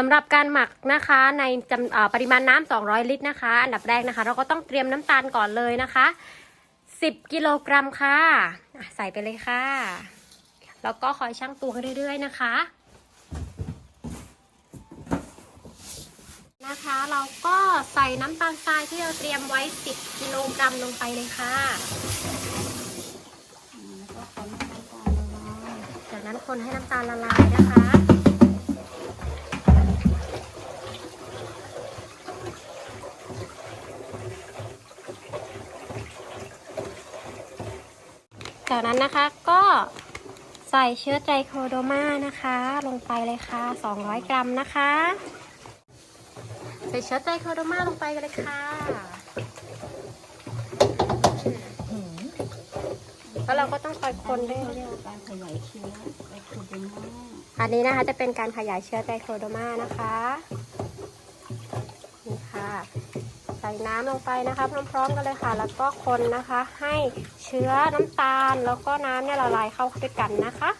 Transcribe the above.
สำหรับการหมักนะคะในจำปริมาณน้ำ200 ลิตรนะคะ อันดับแรกนะคะ เราก็ต้องเตรียมน้ำตาลก่อนเลยนะคะ 10 กิโลกรัมค่ะอะ ใส่ไปเลยค่ะ แล้วก็คอยชั่งตวงเรื่อยๆนะคะ นะคะ เราก็ใส่น้ำตาลทรายที่เราเตรียมไว้ 10 กิโลกรัมลงไปเลยค่ะจากนั้นคนให้น้ำตาลละลายนะคะ จากนั้นนะคะก็ใส่เชื้อไตรโคโดมานะคะ ลงไปเลยค่ะ 200 กรัมนะคะ ใส่เชื้อไตรโคโดมาลงไปกันเลยค่ะแล้วเราก็ต้องคอยคนด้วยเรียกว่าการขยายเชื้อไอโคเดมาอันนี้นะคะจะเป็นการขยายเชื้อไตรโคโดมานะคะ ใส่น้ำลงไปนะคะ พร้อมๆกันเลยค่ะ แล้วก็คนนะคะ ให้เชื้อน้ำตาลแล้วก็น้ำเนี่ยละลายเข้าด้วยกันนะคะ